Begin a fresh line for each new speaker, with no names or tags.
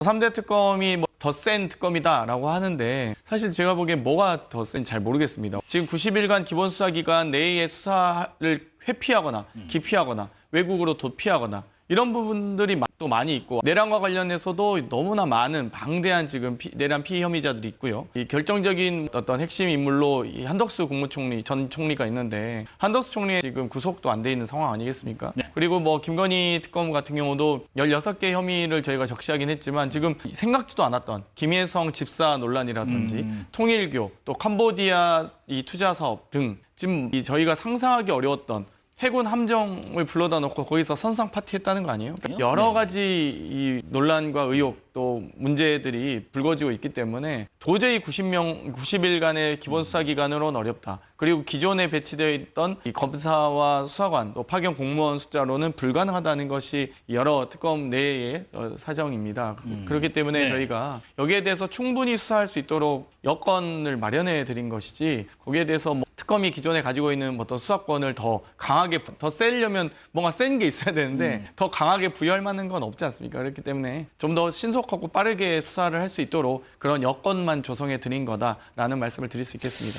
3대 특검이 뭐 더 센 특검이다라고 하는데 사실 제가 보기엔 뭐가 더센잘 모르겠습니다. 지금 90일간 기본수사기간 내의 수사를 회피하거나 기피하거나 외국으로 도피하거나 이런 부분들이 마- 또 많이 있고 내란과 관련해서도 너무나 많은 방대한 지금 피- 내란 피의 혐의자들이 있고요. 이 결정적인 어떤 핵심 인물로 이 한덕수 국무총리 전 총리가 있는데 한덕수 총리 지금 구속도 안 돼 있는 상황 아니겠습니까? 그리고 뭐 김건희 특검 같은 경우도 16개 혐의를 저희가 적시하긴 했지만 지금 생각지도 않았던 김혜성 집사 논란이라든지 통일교 또 캄보디아 이 투자 사업 등 지금 이 저희가 상상하기 어려웠던 해군 함정을 불러다 놓고 거기서 선상 파티했다는 거 아니에요? 여러 가지 이 논란과 의혹 또 문제들이 불거지고 있기 때문에 도저히 90명 90일간의 기본 수사 기간으로는 어렵다. 그리고 기존에 배치되어 있던 이 검사와 수사관 또 파견 공무원 숫자로는 불가능하다는 것이 여러 특검 내의 어, 사정입니다. 그렇기 때문에
네.
저희가 여기에 대해서 충분히 수사할 수 있도록 여건을 마련해 드린 것이지 거기에 대해서 뭐 특검이 기존에 가지고 있는 어떤 수사권을 더 강하게 부- 더 세려면 뭔가 센 게 있어야 되는데 더 강하게 부여할 만한 건 없지 않습니까? 그렇기 때문에 좀 더 신속하고 빠르게 수사를 할 수 있도록 그런 여건만 조성해 드린 거다라는 말씀을 드릴 수 있겠습니다.